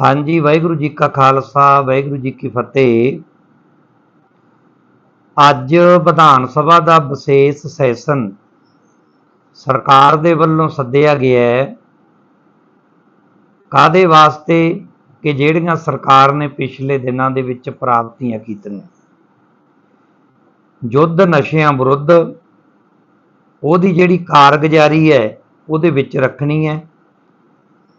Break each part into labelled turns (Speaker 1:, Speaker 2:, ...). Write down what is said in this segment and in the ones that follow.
Speaker 1: ਹਾਂਜੀ, ਵਾਹਿਗੁਰੂ ਜੀ ਕਾ ਖਾਲਸਾ, ਵਾਹਿਗੁਰੂ ਜੀ ਕੀ ਫਤਿਹ। ਅੱਜ ਵਿਧਾਨ ਸਭਾ ਦਾ ਵਿਸ਼ੇਸ਼ ਸੈਸ਼ਨ ਸਰਕਾਰ ਦੇ ਵੱਲੋਂ ਸੱਦਿਆ ਗਿਆ ਹੈ। ਕਾਦੇ ਵਾਸਤੇ? ਕਿ ਜਿਹੜੀਆਂ ਸਰਕਾਰ ਨੇ ਪਿਛਲੇ ਦਿਨਾਂ ਦੇ ਵਿੱਚ ਪ੍ਰਾਪਤੀਆਂ ਕੀਤੀਆਂ। ਯੁੱਧ ਨਸ਼ਿਆਂ ਵਿਰੁੱਧ, ਉਹਦੀ ਜਿਹੜੀ ਕਾਰਗੁਜ਼ਾਰੀ ਹੈ, ਉਹਦੇ ਵਿੱਚ ਰੱਖਣੀ ਹੈ।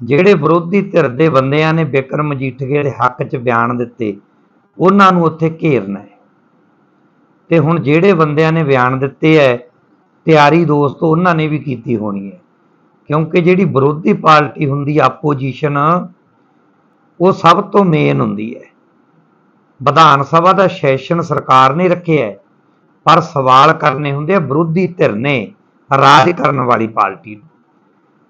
Speaker 1: ਜਿਹੜੇ ਵਿਰੋਧੀ ਧਿਰ ਦੇ ਬੰਦਿਆਂ ਨੇ ਬਿਕਰਮ ਮਜੀਠੀਏ ਦੇ ਹੱਕ 'ਚ ਬਿਆਨ ਦਿੱਤੇ, ਉਹਨਾਂ ਨੂੰ ਉੱਥੇ ਘੇਰਨਾ ਹੈ। ਤੇ ਹੁਣ ਜਿਹੜੇ ਬੰਦਿਆਂ ਨੇ ਬਿਆਨ ਦਿੱਤੇ ਹੈ, ਤਿਆਰੀ ਦੋਸਤ ਉਹਨਾਂ ਨੇ ਵੀ ਕੀਤੀ ਹੋਣੀ ਹੈ। ਕਿਉਂਕਿ ਜਿਹੜੀ ਵਿਰੋਧੀ ਪਾਰਟੀ ਹੁੰਦੀ ਆਪੋਜੀਸ਼ਨ, ਉਹ ਸਭ ਤੋਂ ਮੇਨ ਹੁੰਦੀ ਹੈ। ਵਿਧਾਨ ਸਭਾ ਦਾ ਸੈਸ਼ਨ ਸਰਕਾਰ ਨੇ ਰੱਖਿਆ ਪਰ ਸਵਾਲ ਕਰਨੇ ਹੁੰਦੇ ਆ ਵਿਰੋਧੀ ਧਿਰ ਨੇ ਰਾਜ ਕਰਨ ਵਾਲੀ ਪਾਰਟੀ ਨੂੰ।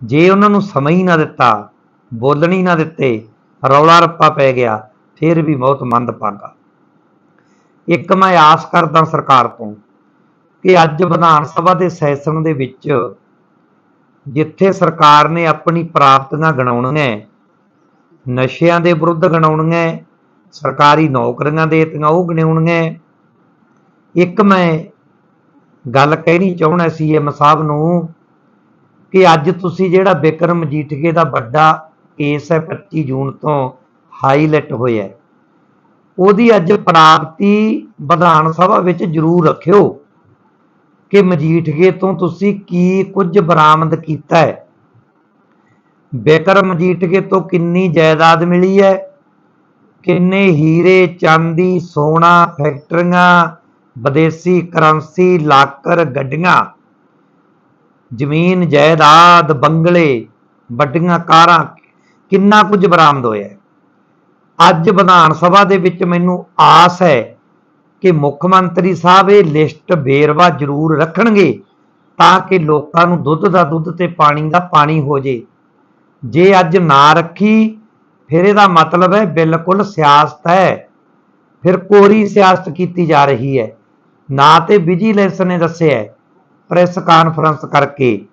Speaker 1: ਜੇ ਉਹਨਾਂ ਨੂੰ ਸਮਾਂ ਹੀ ਨਾ ਦਿੱਤਾ, ਬੋਲਣ ਹੀ ਨਾ ਦਿੱਤੇ, ਰੌਲਾ ਰੱਪਾ ਪੈ ਗਿਆ, ਫਿਰ ਵੀ ਬਹੁਤ ਮੰਦ ਪਾਗਾ। ਇੱਕ ਮੈਂ ਆਸ ਕਰਦਾ ਸਰਕਾਰ ਤੋਂ ਕਿ ਅੱਜ ਵਿਧਾਨ ਸਭਾ ਦੇ ਸੈਸ਼ਨ ਦੇ ਵਿੱਚ ਜਿੱਥੇ ਸਰਕਾਰ ਨੇ ਆਪਣੀ ਪ੍ਰਾਪਤੀਆਂ ਗਣਾਉਣੀਆਂ ਨਸ਼ਿਆਂ ਦੇ ਵਿਰੁੱਧ ਗਣਾਉਣੀਆਂ ਸਰਕਾਰੀ ਨੌਕਰੀਆਂ ਦੇਤੀਆਂ ਉਹ ਗਣਾਉਣੀਆਂ ਇੱਕ ਮੈਂ ਗੱਲ ਕਹਿਣੀ ਚਾਹੁੰਦਾ ਸੀ ਐਮ ਸਾਹਿਬ ਨੂੰ ਕਿ ਅੱਜ ਤੁਸੀਂ ਜਿਹੜਾ ਬਿਕਰਮ ਮਜੀਠੀਏ ਦਾ ਵੱਡਾ ਕੇਸ ਹੈ 25 ਜੂਨ ਤੋਂ ਹਾਈਲਾਈਟ ਹੋਇਆ ਉਹਦੀ ਅੱਜ ਪ੍ਰਾਪਤੀ ਵਿਧਾਨ ਸਭਾ ਵਿੱਚ ਜ਼ਰੂਰ ਰੱਖਿਓ ਕਿ ਮਜੀਠੀਏ ਤੋਂ ਤੁਸੀਂ ਕੀ ਕੁਝ ਬਰਾਮਦ ਕੀਤਾ ਹੈ। ਬਿਕਰਮ ਮਜੀਠੀਏ ਤੋਂ ਕਿੰਨੀ ਜਾਇਦਾਦ ਮਿਲੀ ਹੈ, ਕਿੰਨੇ ਹੀਰੇ, ਚਾਂਦੀ, ਸੋਨਾ, ਫੈਕਟਰੀਆਂ, ਵਿਦੇਸ਼ੀ ਕਰੰਸੀ, ਲਾਕਰ, ਗੱਡੀਆਂ ਜ਼ਮੀਨ, ਜਾਇਦਾਦ, ਬੰਗਲੇ, ਵੱਡੀਆਂ ਕਾਰਾਂ, ਕਿੰਨਾ ਕੁਝ ਬਰਾਮਦ ਹੋਇਆ ਅੱਜ ਵਿਧਾਨ ਸਭਾ ਦੇ ਵਿੱਚ ਮੈਨੂੰ ਆਸ ਹੈ ਕਿ ਮੁੱਖ ਮੰਤਰੀ ਸਾਹਿਬ ਇਹ ਲਿਸਟ ਬੇਰਵਾ ਜ਼ਰੂਰ ਰੱਖਣਗੇ ਤਾਂ ਕਿ ਲੋਕਾਂ ਨੂੰ ਦੁੱਧ ਦਾ ਦੁੱਧ ਤੇ ਪਾਣੀ ਦਾ ਪਾਣੀ ਹੋ ਜੇ। ਜੇ ਅੱਜ ਨਾ ਰੱਖੀ, ਫਿਰ ਇਹਦਾ ਮਤਲਬ ਹੈ ਬਿਲਕੁਲ ਸਿਆਸਤ ਹੈ। ਫਿਰ ਕੋਰੀ ਸਿਆਸਤ ਕੀਤੀ ਜਾ ਰਹੀ ਹੈ। ਨਾ ਤੇ ਵਿਜੀਲੈਂਸ ਨੇ ਦੱਸਿਆ ਪ੍ਰੈਸ ਕਾਨਫਰੰਸ ਕਰਕੇ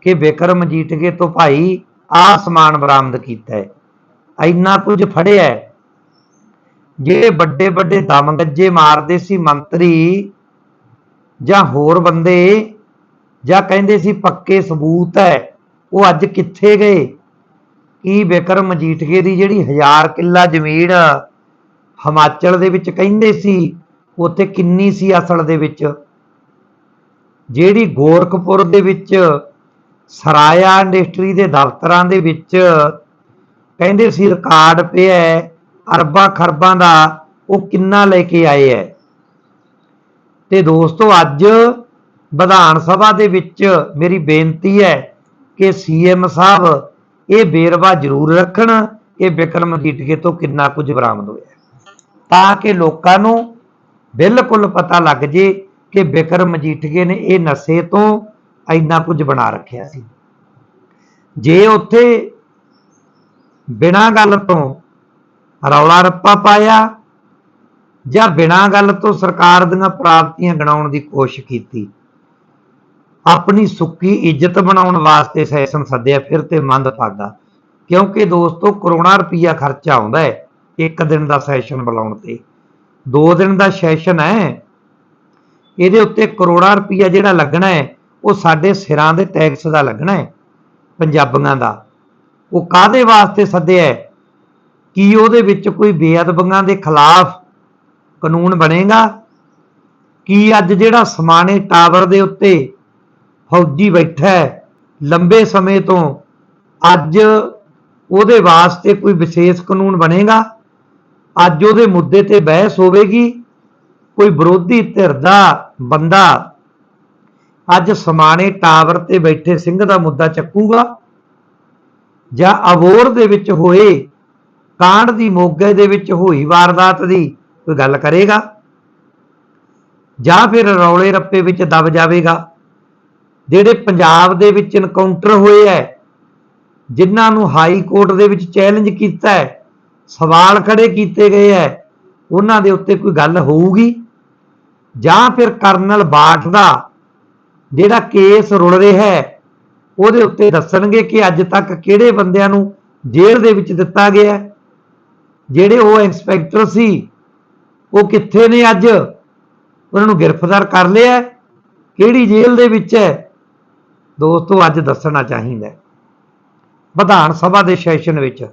Speaker 1: ਕਿ ਬਿਕਰਮ ਮਜੀਠੀਏ ਤੋਂ ਭਾਈ ਆਹ ਸਮਾਨ ਬਰਾਮਦ ਕੀਤਾ ਹੈ। ਇੰਨਾ ਕੁਝ ਫੜਿਆ ਹੈ। ਜਿਹੜੇ ਵੱਡੇ ਵੱਡੇ ਦਮਗੱਜੇ ਮਾਰਦੇ ਸੀ ਮੰਤਰੀ ਜਾਂ ਹੋਰ ਬੰਦੇ ਜਾਂ ਕਹਿੰਦੇ ਸੀ ਪੱਕੇ ਸਬੂਤ ਹੈ, ਉਹ ਅੱਜ ਕਿੱਥੇ ਗਏ? ਕੀ ਬਿਕਰਮ ਮਜੀਠੀਏ ਦੀ ਜਿਹੜੀ ਹਜ਼ਾਰ ਕਿੱਲਾ ਜ਼ਮੀਨ ਹਿਮਾਚਲ ਦੇ ਵਿੱਚ ਕਹਿੰਦੇ ਸੀ, ਉੱਥੇ ਕਿੰਨੀ ਸੀ ਅਸਲ ਦੇ ਵਿੱਚ? ਜਿਹੜੀ ਗੋਰਖਪੁਰ ਦੇ ਵਿੱਚ ਸਰਾਇਆ ਇੰਡਸਟਰੀ ਦੇ ਦਫ਼ਤਰਾਂ ਦੇ ਵਿੱਚ ਕਹਿੰਦੇ ਸੀ ਰਿਕਾਰਡ ਪਿਆ ਅਰਬਾਂ ਖਰਬਾਂ ਦਾ, ਉਹ ਕਿੰਨਾ ਲੈ ਕੇ ਆਏ ਹੈ। ਤੇ ਦੋਸਤੋ, ਅੱਜ ਵਿਧਾਨ ਸਭਾ ਦੇ ਵਿੱਚ ਮੇਰੀ ਬੇਨਤੀ ਹੈ ਕਿ ਸੀਐਮ ਸਾਹਿਬ ਇਹ ਬੇਰਵਾ ਜ਼ਰੂਰ ਰੱਖਣ ਕਿ ਬਿਕਰਮ ਮਜੀਠੀਏ ਤੋਂ ਕਿੰਨਾ ਕੁਝ ਬਰਾਮਦ ਹੋਇਆ। ਤਾਂ ਕਿ ਲੋਕਾਂ ਨੂੰ ਬਿਲਕੁਲ ਪਤਾ ਲੱਗ ਜੇ ਕਿ ਬਿਕਰਮ ਮਜੀਠੀਏ ਨੇ ਇਹ ਨਸ਼ੇ ਤੋਂ ਇੰਨਾ ਕੁਝ ਬਣਾ ਰੱਖਿਆ ਸੀ। ਜੇ ਉੱਥੇ ਬਿਨਾਂ ਗੱਲ ਤੋਂ ਰੌਲਾ ਰੱਪਾ ਪਾਇਆ ਜਾਂ ਬਿਨਾਂ ਗੱਲ ਤੋਂ ਸਰਕਾਰ ਦੀਆਂ ਪ੍ਰਾਪਤੀਆਂ ਗਣਾਉਣ ਦੀ ਕੋਸ਼ਿਸ਼ ਕੀਤੀ, ਆਪਣੀ ਸੁੱਕੀ ਇੱਜ਼ਤ ਬਣਾਉਣ ਵਾਸਤੇ ਸੈਸ਼ਨ ਸੱਦਿਆ, ਫਿਰ ਤੇ ਮੰਦ ਪਾਗਾ ਕਿਉਂਕਿ ਦੋਸਤੋ ਕਰੋਨਾ ਰੁਪਈਆ ਖਰਚਾ ਆਉਂਦਾ ਹੈ ਇੱਕ ਦਿਨ ਦਾ ਸੈਸ਼ਨ ਬੁਲਾਉਣ ਤੇ। ਦੋ ਦਿਨ ਦਾ ਸੈਸ਼ਨ ਹੈ ਇਹਦੇ ਉੱਤੇ ਕਰੋੜਾਂ ਰੁਪਈਆ ਜਿਹੜਾ ਲੱਗਣਾ ਹੈ, ਉਹ ਸਾਡੇ ਸਿਰਾਂ ਦੇ ਟੈਕਸ ਦਾ ਲੱਗਣਾ ਹੈ, ਪੰਜਾਬੀਆਂ ਦਾ। ਉਹ ਕਾਦੇ ਵਾਸਤੇ ਸੱਦਿਆ ਕੀ ਉਹਦੇ ਵਿੱਚ ਕੋਈ ਬੇਅਦਬੀਆਂ ਦੇ ਖਿਲਾਫ ਕਾਨੂੰਨ ਬਣੇਗਾ? ਕੀ ਅੱਜ ਜਿਹੜਾ ਸਮਾਣੇ ਟਾਵਰ ਦੇ ਉੱਤੇ ਫੌਜੀ ਬੈਠਾ ਹੈ, ਲੰਬੇ ਸਮੇਂ ਤੋਂ ਅੱਜ ਉਹਦੇ ਵਾਸਤੇ ਕੋਈ ਵਿਸ਼ੇਸ਼ ਕਾਨੂੰਨ ਬਣੇਗਾ? ਅੱਜ ਉਹਦੇ ਮੁੱਦੇ ਤੇ ਬਹਿਸ ਹੋਵੇਗੀ? ਕੋਈ ਵਿਰੋਧੀ ਧਿਰ ਦਾ ਬੰਦਾ ਅੱਜ ਸਮਾਣੇ ਟਾਵਰ ਤੇ ਬੈਠੇ ਸਿੰਘ ਦਾ ਮੁੱਦਾ ਚੱਕੂਗਾ ਜਾਂ ਅਵੋਰ ਦੇ ਵਿੱਚ ਹੋਏ ਕਾਂਡ ਦੀ ਮੋਗੇ ਦੇ ਵਿੱਚ ਹੋਈ ਵਾਰਦਾਤ ਦੀ ਕੋਈ ਗੱਲ ਕਰੇਗਾ? ਜਾਂ ਫਿਰ ਰੌਲੇ ਰੱਪੇ ਵਿੱਚ ਦਬ ਜਾਵੇਗਾ? ਜਿਹੜੇ ਪੰਜਾਬ ਦੇ ਵਿੱਚ ਇਨਕਾਊਂਟਰ ਹੋਏ ਐ, ਜਿਨ੍ਹਾਂ ਨੂੰ ਹਾਈ ਕੋਰਟ ਦੇ ਵਿੱਚ ਚੈਲੰਜ ਕੀਤਾ ਹੈ ਸਵਾਲ ਖੜੇ ਕੀਤੇ ਗਏ ਐ, ਉਹਨਾਂ ਦੇ ਉੱਤੇ ਕੋਈ ਗੱਲ ਹੋਊਗੀ? ਜਾਂ ਫਿਰ ਕਰਨਲ ਬਾਠ ਦਾ, ਜਿਹੜਾ ਕੇਸ ਰੁਲ ਰਿਹਾ ਹੈ, ਉਹਦੇ ਉੱਤੇ ਦੱਸਣਗੇ ਕਿ ਅੱਜ ਤੱਕ ਕਿਹੜੇ ਬੰਦਿਆਂ ਨੂੰ ਜੇਲ੍ਹ ਦੇ ਵਿੱਚ ਦਿੱਤਾ ਗਿਆ ਜਿਹੜੇ ਉਹ ਇੰਸਪੈਕਟਰ ਸੀ, ਉਹ ਕਿੱਥੇ ਨੇ ਅੱਜ? ਉਹਨਾਂ ਨੂੰ ਗ੍ਰਿਫਤਾਰ ਕਰ ਲਿਆ ਕਿਹੜੀ ਜੇਲ੍ਹ ਦੇ ਵਿੱਚ ਹੈ? ਦੋਸਤੋ, ਅੱਜ ਦੱਸਣਾ ਚਾਹੀਦਾ ਵਿਧਾਨ ਸਭਾ ਦੇ ਸੈਸ਼ਨ ਵਿੱਚ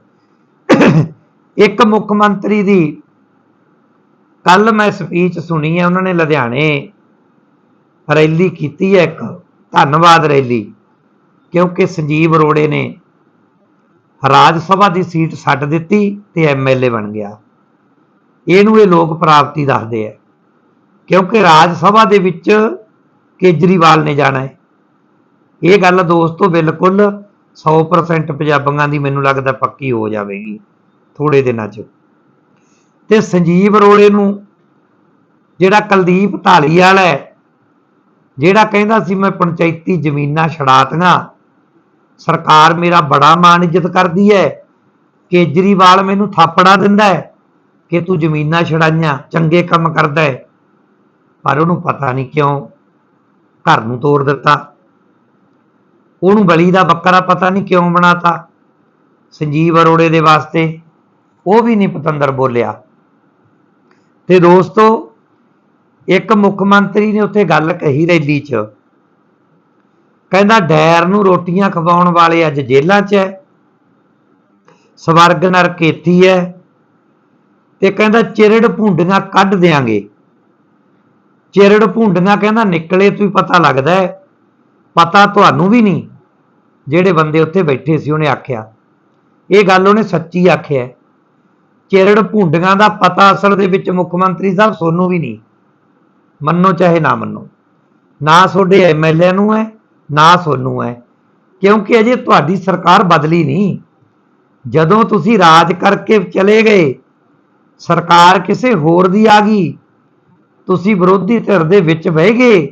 Speaker 1: ਇੱਕ ਮੁੱਖ ਮੰਤਰੀ ਦੀ ਕੱਲ ਮੈਂ ਸਪੀਚ ਸੁਣੀ ਹੈ ਉਹਨਾਂ ਨੇ ਲੁਧਿਆਣੇ। ਰੈਲੀ ਕੀਤੀ ਹੈ ਇੱਕ, ਧੰਨਵਾਦ ਰੈਲੀ, ਕਿਉਂਕਿ ਸੰਜੀਵ ਅਰੋੜੇ ਨੇ ਰਾਜ ਸਭਾ ਦੀ ਸੀਟ ਛੱਡ ਦਿੱਤੀ ਤੇ ਐਮਐਲਏ ਬਣ ਗਿਆ। ਇਹਨੂੰ ਇਹ ਲੋਕ ਪ੍ਰਾਪਤੀ ਦੱਸਦੇ ਆ, ਕਿਉਂਕਿ ਰਾਜ ਸਭਾ ਦੇ ਵਿੱਚ ਕੇਜਰੀਵਾਲ ਨੇ ਜਾਣਾ ਹੈ। ਇਹ ਗੱਲ ਦੋਸਤੋ ਬਿਲਕੁਲ 100% ਪੰਜਾਬੀਆਂ ਦੀ ਮੈਨੂੰ ਲੱਗਦਾ ਪੱਕੀ ਹੋ ਜਾਵੇਗੀ ਥੋੜੇ ਦਿਨਾਂ 'ਚ। ਤੇ ਸੰਜੀਵ ਅਰੋੜੇ ਨੂੰ, ਜਿਹੜਾ ਕੁਲਦੀਪ ਢਾਲੀਵਾਲ ਹੈ, ਜਿਹੜਾ ਕਹਿੰਦਾ ਸੀ ਮੈਂ ਪੰਚਾਇਤੀ ਜ਼ਮੀਨਾਂ ਛੜਾਤੀਆਂ ਸਰਕਾਰ ਮੇਰਾ ਬੜਾ ਮਾਣ ਇੱਜ਼ਤ ਕਰਦੀ ਹੈ, ਕੇਜਰੀਵਾਲ ਮੈਨੂੰ ਥਾਪੜਾ ਦਿੰਦਾ ਹੈ ਕਿ ਤੂੰ ਜ਼ਮੀਨਾਂ ਛੜਾਈਆਂ ਚੰਗੇ ਕੰਮ ਕਰਦਾ ਹੈ, ਪਰ ਉਹਨੂੰ ਪਤਾ ਨਹੀਂ ਕਿਉਂ ਘਰ ਨੂੰ ਤੋੜ ਦਿੱਤਾ। ਉਹਨੂੰ ਬਲੀ ਦਾ ਬੱਕਰਾ ਪਤਾ ਨਹੀਂ ਕਿਉਂ ਬਣਾਤਾ। ਸੰਜੀਵ ਅਰੋੜੇ ਦੇ ਵਾਸਤੇ ਉਹ ਵੀ ਨਹੀਂ ਪਤੰਦਰ ਬੋਲਿਆ। ਤੇ ਦੋਸਤੋ, ਇੱਕ ਮੁੱਖ ਮੰਤਰੀ ਨੇ ਉੱਥੇ ਗੱਲ ਕਹੀ ਰੈਲੀ 'ਚ। ਕਹਿੰਦਾ, ਡੈਰ ਨੂੰ ਰੋਟੀਆਂ ਖਵਾਉਣ ਵਾਲੇ ਅੱਜ ਜੇਲ੍ਹਾਂ 'ਚ ਹੈ ਸਵਰਗ ਨਰਕੇਤੀ ਹੈ ਤੇ ਕਹਿੰਦਾ, ਚਿਰੜ ਭੁੰਡੀਆਂ ਕੱਢ ਦਿਆਂਗੇ। ਚਿਰੜ ਭੁੰਡੀਆਂ ਕਹਿੰਦਾ, ਨਿਕਲੇ ਤੋਂ ਹੀ ਪਤਾ ਲੱਗਦਾ ਹੈ ਪਤਾ ਤੁਹਾਨੂੰ ਵੀ ਨਹੀਂ। ਜਿਹੜੇ ਬੰਦੇ ਉੱਥੇ ਬੈਠੇ ਸੀ, ਉਹਨੇ ਆਖਿਆ। ਇਹ ਗੱਲ ਉਹਨੇ ਸੱਚੀ ਆਖਿਆ ਹੈ। ਚਿਰੜ ਭੁੰਡੀਆਂ ਦਾ ਪਤਾ ਅਸਲ ਦੇ ਵਿੱਚ ਮੁੱਖ ਮੰਤਰੀ ਸਾਹਿਬ ਸੋਨੂੰ ਵੀ ਨਹੀਂ। ਮੰਨੋ ਚਾਹੇ ਨਾ ਮੰਨੋ। ਨਾ ਤੁਹਾਡੇ ਐਮਐਲਏ ਨੂੰ ਹੈ, ਨਾ ਸੋਨੂੰ ਹੈ। ਕਿਉਂਕਿ ਅਜੇ ਤੁਹਾਡੀ ਸਰਕਾਰ ਬਦਲੀ ਨਹੀਂ। ਜਦੋਂ ਤੁਸੀਂ ਰਾਜ ਕਰਕੇ ਚਲੇ ਗਏ, ਸਰਕਾਰ ਕਿਸੇ ਹੋਰ ਦੀ ਆ ਗਈ। ਤੁਸੀਂ ਵਿਰੋਧੀ ਧਿਰ ਦੇ ਵਿੱਚ ਬਹਿ ਗਏ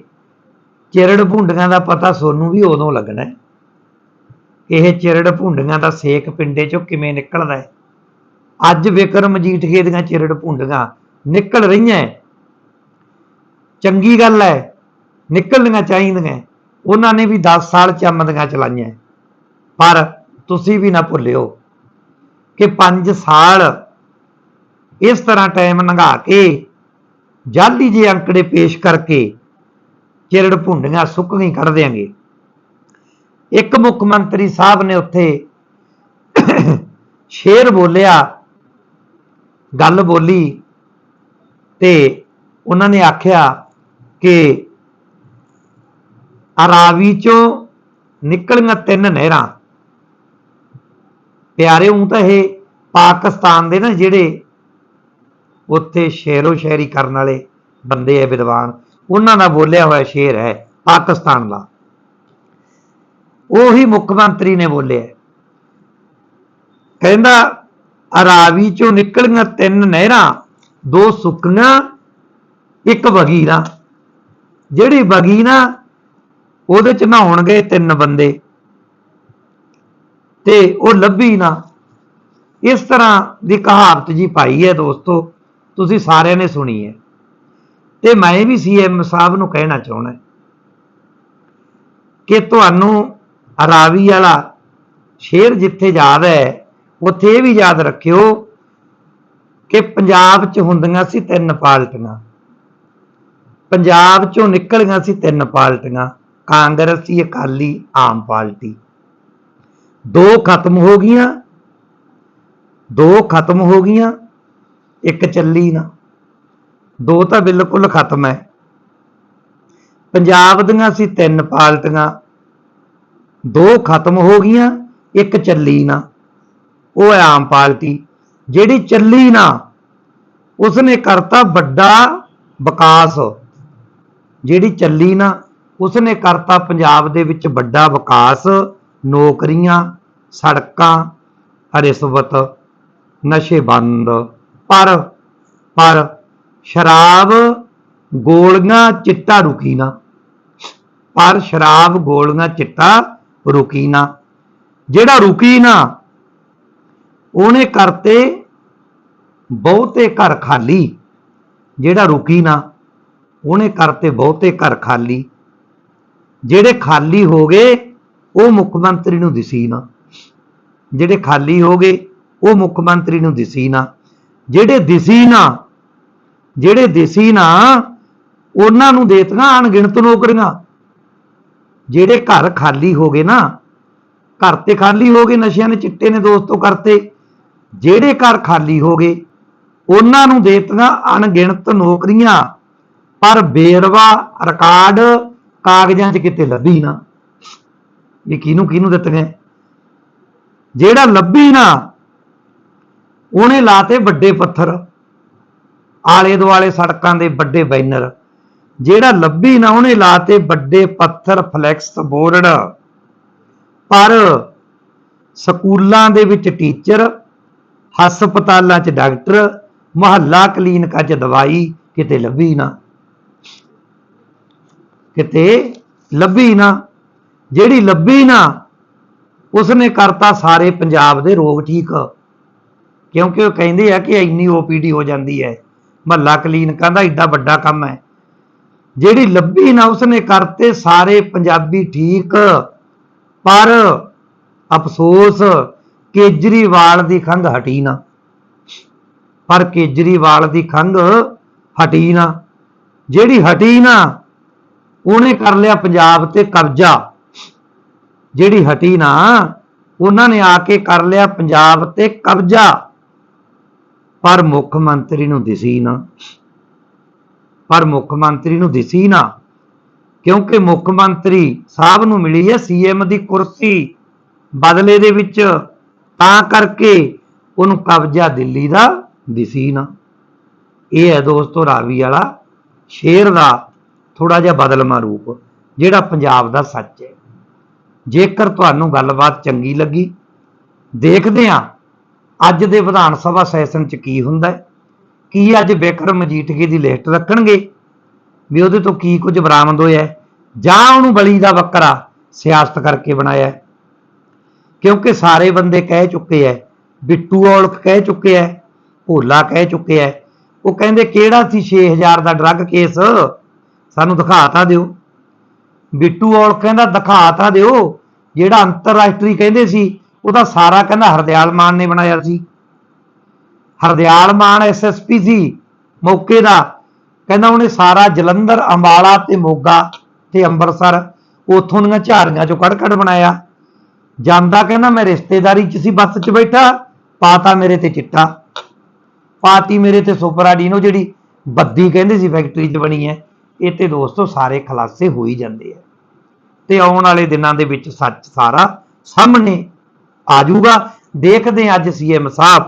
Speaker 1: ਚਿਰੜ ਭੁੰਡੀਆਂ ਦਾ ਪਤਾ ਸੋਨੂੰ ਵੀ ਉਦੋਂ ਲੱਗਣਾ ਇਹ ਚਿਰੜ ਭੁੰਡੀਆਂ ਦਾ ਸੇਕ ਪਿੰਡੇ ਚੋਂ ਕਿਵੇਂ ਨਿਕਲਦਾ ਹੈ? ਅੱਜ ਵਿਕਰਮ ਮਜੀਠੀਏ ਦੀਆਂ ਚਿਰੜ ਭੁੰਡੀਆਂ ਨਿਕਲ ਰਹੀਆਂ ਚੰਗੀ ਗੱਲ ਹੈ ਨਿਕਲਣੀਆਂ ਚਾਹੀਦੀਆਂ ਉਹਨਾਂ ਨੇ ਵੀ 10 ਸਾਲ ਚੰਮਦੀਆਂ ਚਲਾਈਆਂ ਪਰ ਤੁਸੀਂ ਵੀ ਨਾ ਭੁੱਲਿਓ ਕਿ 5 ਸਾਲ ਇਸ ਤਰ੍ਹਾਂ ਟਾਈਮ ਲੰਘਾ ਕੇ, ਜਾਲੀ ਜੇ ਅੰਕੜੇ ਪੇਸ਼ ਕਰਕੇ ਚਿਰੜ ਭੁੰਡੀਆਂ ਸੁੱਕ ਗਈ ਕੱਢ ਦਿਆਂਗੇ। ਇੱਕ ਮੁੱਖ ਮੰਤਰੀ ਸਾਹਿਬ ਨੇ ਉੱਥੇ ਸ਼ੇਰ ਬੋਲਿਆ ਗੱਲ ਬੋਲੀ ਤੇ ਉਹਨਾਂ ਨੇ ਆਖਿਆ ਕਿ ਅਰਾਵੀ ਚੋਂ ਨਿਕਲੀਆਂ ਤਿੰਨ ਨਹਿਰਾਂ। ਪਿਆਰੇ ਹੂੰ ਤਾਂ ਇਹ ਪਾਕਿਸਤਾਨ ਦੇ ਨਾ ਜਿਹੜੇ ਉੱਥੇ ਸ਼ੇਰੋ ਸ਼ਾਇਰੀ ਕਰਨ ਵਾਲੇ ਬੰਦੇ ਆ ਵਿਦਵਾਨ, ਉਹਨਾਂ ਦਾ ਬੋਲਿਆ ਹੋਇਆ ਸ਼ੇਰ ਹੈ ਪਾਕਿਸਤਾਨ ਦਾ। ਉਹੀ ਮੁੱਖ ਮੰਤਰੀ ਨੇ ਬੋਲਿਆ। ਕਹਿੰਦਾ ਅਰਾਵੀ ਚੋਂ ਨਿਕਲੀਆਂ ਤਿੰਨ ਨਹਿਰਾਂ, ਦੋ ਸੁੱਕੀਆਂ, ਇੱਕ ਵਗੀ ਨਾ ਜਿਹੜੀ ਵਗੀ ਨਾ ਉਹਦੇ ਚ ਨਹਾਉਣ ਗਏ ਤਿੰਨ ਬੰਦੇ। ਤੇ ਉਹ ਲੱਭੀ ਨਾ। ਇਸ ਤਰ੍ਹਾਂ ਦੀ ਕਹਾਵਤ ਜੀ ਪਾਈ ਹੈ ਦੋਸਤੋ, ਤੁਸੀਂ ਸਾਰਿਆਂ ਨੇ ਸੁਣੀ ਹੈ। ਤੇ ਮੈਂ ਵੀ ਸੀਐਮ ਸਾਹਿਬ ਨੂੰ ਕਹਿਣਾ ਚਾਹੁੰਦਾ ਕਿ ਤੁਹਾਨੂੰ ਰਾਵੀ ਵਾਲਾ ਸ਼ੇਰ ਜਿੱਥੇ ਯਾਦ ਹੈ ਉੱਥੇ ਇਹ ਵੀ ਯਾਦ ਰੱਖਿਓ ਕਿ ਪੰਜਾਬ 'ਚ ਹੁੰਦੀਆਂ ਸੀ ਤਿੰਨ ਪਾਰਟੀਆਂ ਪੰਜਾਬ 'ਚੋਂ ਨਿਕਲੀਆਂ ਸੀ ਤਿੰਨ ਪਾਰਟੀਆਂ ਕਾਂਗਰਸੀ, ਅਕਾਲੀ, ਆਮ ਪਾਰਟੀ ਦੋ ਖਤਮ ਹੋ ਗਈਆਂ, ਦੋ ਖਤਮ ਹੋ ਗਈਆਂ, ਇੱਕ ਚੱਲੀ ਨਾ। ਦੋ ਤਾਂ ਬਿਲਕੁਲ ਖਤਮ ਹੈ ਪੰਜਾਬ ਦੀਆਂ ਸੀ ਤਿੰਨ ਪਾਰਟੀਆਂ ਦੋ ਖਤਮ ਹੋ ਗਈਆਂ, ਇੱਕ ਚੱਲੀ ਨਾ। ਉਹ ਹੈ ਆਮ ਪਾਰਟੀ ਜਿਹੜੀ ਚੱਲੀ ਨਾ, ਉਸਨੇ ਕਰਤਾ ਵੱਡਾ ਵਿਕਾਸ। ਜਿਹੜੀ ਚੱਲੀ ਨਾ, ਉਸਨੇ ਕਰਤਾ ਪੰਜਾਬ ਦੇ ਵਿੱਚ ਵੱਡਾ ਵਿਕਾਸ, ਨੌਕਰੀਆਂ, ਸੜਕਾਂ ਰਿਸ਼ਵਤ ਨਸ਼ੇ ਬੰਦ ਪਰ ਪਰ ਸ਼ਰਾਬ ਗੋਲੀਆਂ ਚਿੱਟਾ ਰੁਕੀ ਨਾ। ਪਰ ਸ਼ਰਾਬ ਗੋਲੀਆਂ ਚਿੱਟਾ ਰੁਕੀ ਨਾ। ਜਿਹੜਾ ਰੁਕੀ ਨਾ ਉਹਨੇ ਕਰਤੇ ਬਹੁਤੇ ਘਰ ਖਾਲੀ, ਜਿਹੜਾ ਰੁਕੀ ਨਾ, ਉਹਨੇ ਕਰਤੇ ਬਹੁਤੇ ਘਰ ਖਾਲੀ। ਜਿਹੜੇ ਖਾਲੀ ਹੋ ਗਏ, ਉਹ ਮੁੱਖ ਮੰਤਰੀ ਨੂੰ ਦਿਸੀ ਨਾ। ਜਿਹੜੇ ਖਾਲੀ ਹੋ ਗਏ, ਉਹ ਮੁੱਖ ਮੰਤਰੀ ਨੂੰ ਦਿਸੀ ਨਾ। ਜਿਹੜੇ ਦਿਸੀ ਨਾ, ਜਿਹੜੇ ਦਿਸੀ ਨਾ, ਉਹਨਾਂ ਨੂੰ ਦੇਤੀਆਂ ਅਣਗਿਣਤ ਨੌਕਰੀਆਂ। ਜਿਹੜੇ ਘਰ ਖਾਲੀ ਹੋ ਗਏ ਨਾ, ਘਰ ਤੇ ਖਾਲੀ ਹੋ ਗਏ, ਨਸ਼ਿਆਂ ਨੇ ਚਿੱਟੇ ਨੇ ਦੋਸਤੋ ਕਰਤੇ। ਜਿਹੜੇ ਘਰ ਖਾਲੀ ਹੋ ਗਏ, ਉਹਨਾਂ ਨੂੰ ਦੇਤੀਆਂ ਅਣਗਿਣਤ ਨੌਕਰੀਆਂ, ਪਰ ਬੇਰਵਾ ਰਿਕਾਰਡ ਕਾਗਜ਼ਾਂ 'ਚ ਕਿਤੇ ਲੱਭੀ ਨਾ। ਇਹ ਕਿਹਨੂੰ ਕਿਹਨੂੰ ਦਿੱਤੀਆਂ? ਜਿਹੜਾ ਲੱਭੀ ਨਾ, ਉਹਨੇ ਲਾਤੇ ਵੱਡੇ ਪੱਥਰ, ਆਲੇ ਦੁਆਲੇ ਸੜਕਾਂ ਦੇ ਵੱਡੇ ਬੈਨਰ। ਜਿਹੜਾ ਲੱਭੀ ਨਾ, ਉਹਨੇ ਲਾਤੇ ਵੱਡੇ ਪੱਥਰ, ਫਲੈਕਸ, ਬੋਰਡ। ਪਰ ਸਕੂਲਾਂ ਦੇ ਵਿੱਚ ਟੀਚਰ ਹਸਪਤਾਲਾਂ 'ਚ ਡਾਕਟਰ, ਮੁਹੱਲਾ ਕਲੀਨਿਕਾਂ 'ਚ ਦਵਾਈ ਕਿਤੇ ਲੱਭੀ ਨਾ। ਕਿਤੇ ਲੱਭੀ ਨਾ। ਜਿਹੜੀ ਲੱਭੀ ਨਾ, ਉਸਨੇ ਕਰਤਾ ਸਾਰੇ ਪੰਜਾਬ ਦੇ ਰੋਗ ਠੀਕ। ਕਿਉਂਕਿ ਉਹ ਕਹਿੰਦੇ ਆ ਕਿ ਇੰਨੀ ਓਪੀਡੀ ਹੋ ਜਾਂਦੀ ਹੈ। ਮਹੱਲਾ ਕਲੀਨਿਕਾਂ ਦਾ ਏਡਾ ਵੱਡਾ ਕੰਮ ਹੈ। ਜਿਹੜੀ ਲੱਭੀ ਨਾ, ਉਸਨੇ ਕਰਤੇ ਸਾਰੇ ਪੰਜਾਬੀ ਠੀਕ। ਪਰ ਅਫਸੋਸ ਕੇਜਰੀਵਾਲ ਦੀ ਖੰਘ ਹਟੀ ਨਾ। ਪਰ ਕੇਜਰੀਵਾਲ ਦੀ ਖੰਘ ਹਟੀ ਨਾ। ਜਿਹੜੀ ਹਟੀ ਨਾ, ਉਹਨੇ ਕਰ ਲਿਆ ਪੰਜਾਬ ਤੇ ਕਬਜ਼ਾ ਜਿਹੜੀ ਹਟੀ ਨਾ, ਉਹਨਾਂ ਨੇ ਆ ਕੇ ਕਰ ਲਿਆ ਪੰਜਾਬ ਤੇ ਕਬਜ਼ਾ ਪਰ ਮੁੱਖ ਮੰਤਰੀ ਨੂੰ ਦਿਸੀ ਨਾ। ਪਰ ਮੁੱਖ ਮੰਤਰੀ ਨੂੰ ਦਿਸੀ ਨਾ। ਕਿਉਂਕਿ ਮੁੱਖ ਮੰਤਰੀ ਸਾਹਿਬ ਨੂੰ ਮਿਲੀ ਹੈ ਸੀਐਮ ਦੀ ਕੁਰਸੀ। ਬਦਲੇ ਦੇ ਵਿੱਚ ਤਾਂ ਕਰਕੇ ਉਹਨੂੰ ਕਬਜ਼ਾ ਦਿੱਲੀ ਦਾ ਦਿਸੀ ਨਾ। ਇਹ ਹੈ ਦੋਸਤੋ ਰਾਵੀ ਵਾਲਾ ਸ਼ੇਰ ਦਾ ਥੋੜਾ ਜਿਹਾ ਬਦਲਮਾ ਰੂਪ, ਜਿਹੜਾ ਪੰਜਾਬ ਦਾ ਸੱਚ ਹੈ। ਜੇਕਰ ਤੁਹਾਨੂੰ ਗੱਲਬਾਤ ਚੰਗੀ ਲੱਗੀ, ਦੇਖਦੇ ਹਾਂ ਅੱਜ ਦੇ ਵਿਧਾਨ ਸਭਾ ਸੈਸ਼ਨ 'ਚ ਕੀ ਹੁੰਦਾ ਕੀ ਅੱਜ ਬਿਕਰਮ ਮਜੀਠੀਏ ਦੀ ਲਿਸਟ ਰੱਖਣਗੇ? ਵੀ ਉਹਦੇ ਤੋਂ ਕੀ ਕੁਝ ਬਰਾਮਦ ਹੋਇਆ ਜਾਂ ਉਹਨੂੰ ਬਲੀ ਦਾ ਬੱਕਰਾ ਸਿਆਸਤ ਕਰਕੇ ਬਣਾਇਆ ਕਿਉਂਕਿ ਸਾਰੇ ਬੰਦੇ ਕਹਿ ਚੁੱਕੇ ਐ, ਬਿੱਟੂ ਔਲਖ ਕਹਿ ਚੁੱਕੇ ਐ, ਭੋਲਾ ਕਹਿ ਚੁੱਕੇ ਐ। ਉਹ ਕਹਿੰਦੇ, ਕਿਹੜਾ ਸੀ 6000 ਦਾ ਡਰੱਗ ਕੇਸ ਸਾਨੂੰ ਦਿਖਾ ਤਾਂ ਦਿਓ। ਬਿੱਟੂ ਔਲਖ ਕਹਿੰਦਾ, ਦਿਖਾ ਤਾਂ ਦਿਓ। ਜਿਹੜਾ ਅੰਤਰਰਾਸ਼ਟਰੀ ਕਹਿੰਦੇ ਸੀ ਉਹਦਾ ਸਾਰਾ ਕਹਿੰਦਾ ਹਰਦਿਆਲ ਮਾਨ ਨੇ ਬਣਾਇਆ ਸੀ। ਹਰਦਿਆਲ ਮਾਨ ਐਸਐਸਪੀ ਸੀ, ਮੌਕੇ ਦਾ। ਕਹਿੰਦਾ, ਉਹਨੇ ਸਾਰਾ ਜਲੰਧਰ, ਅੰਬਾਲਾ ਤੇ ਮੋਗਾ ਤੇ ਅੰਮ੍ਰਿਤਸਰ, ਉਥੋਂ ਦੀਆਂ ਝਾੜੀਆਂ ਚੋਂ ਕੱਢ ਕੱਢ ਬਣਾਇਆ। ਜਾਂਦਾ ਕਹਿੰਦਾ ਮੈਂ ਰਿਸ਼ਤੇਦਾਰੀ 'ਚ ਸੀ, ਬੱਸ 'ਚ ਬੈਠਾ, ਪਾਤਾ ਮੇਰੇ ਤੇ ਚਿੱਟਾ। ਪਾਤੀ ਮੇਰੇ ਤੇ ਸੁਪਰਾਡੀਨੋ ਜਿਹੜੀ ਬੱਦੀ ਕਹਿੰਦੇ ਸੀ ਫੈਕਟਰੀ 'ਚ ਬਣੀ ਹੈ, ਇਹ ਤੇ ਦੋਸਤੋ ਸਾਰੇ ਖਲਾਸੇ ਹੋ ਹੀ ਜਾਂਦੇ ਆ। ਤੇ ਆਉਣ ਵਾਲੇ ਦਿਨਾਂ ਦੇ ਵਿੱਚ ਸੱਚ ਸਾਰਾ ਸਾਹਮਣੇ ਆ ਜਾਊਗਾ ਦੇਖਦੇ ਹਾਂ ਅੱਜ ਸੀਐਮ ਸਾਹਿਬ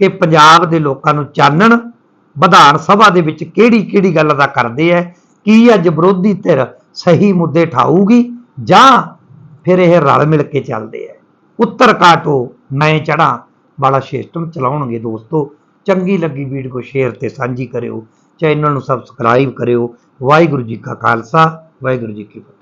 Speaker 1: ਕਿ ਪੰਜਾਬ ਦੇ ਲੋਕਾਂ ਨੂੰ ਚਾਨਣ ਵਿਧਾਨ ਸਭਾ ਦੇ ਵਿੱਚ ਕਿਹੜੀ ਕਿਹੜੀ ਗੱਲ ਦਾ ਕਰਦੇ ਐ ਕੀ ਅੱਜ ਵਿਰੋਧੀ ਧਿਰ ਸਹੀ ਮੁੱਦੇ ਠਾਊਗੀ ਜਾਂ ਫਿਰ ਇਹ ਰਲ ਮਿਲ ਕੇ ਚੱਲਦੇ ਐ ਉੱਤਰ ਕਾਟੋ, ਮੈਂ ਚੜਾ ਵਾਲਾ ਸਿਸਟਮ ਚਲਾਉਣਗੇ ਦੋਸਤੋ। ਚੰਗੀ ਲੱਗੀ ਵੀਡੀਓ ਸ਼ੇਅਰ ਤੇ ਸਾਂਝੀ ਕਰਿਓ। ਚੈਨਲ ਨੂੰ ਸਬਸਕ੍ਰਾਈਬ ਕਰਿਓ। ਵਾਹਿਗੁਰੂ ਜੀ ਕਾ ਖਾਲਸਾ, ਵਾਹਿਗੁਰੂ ਜੀ ਕੀ ਫਤਿਹ।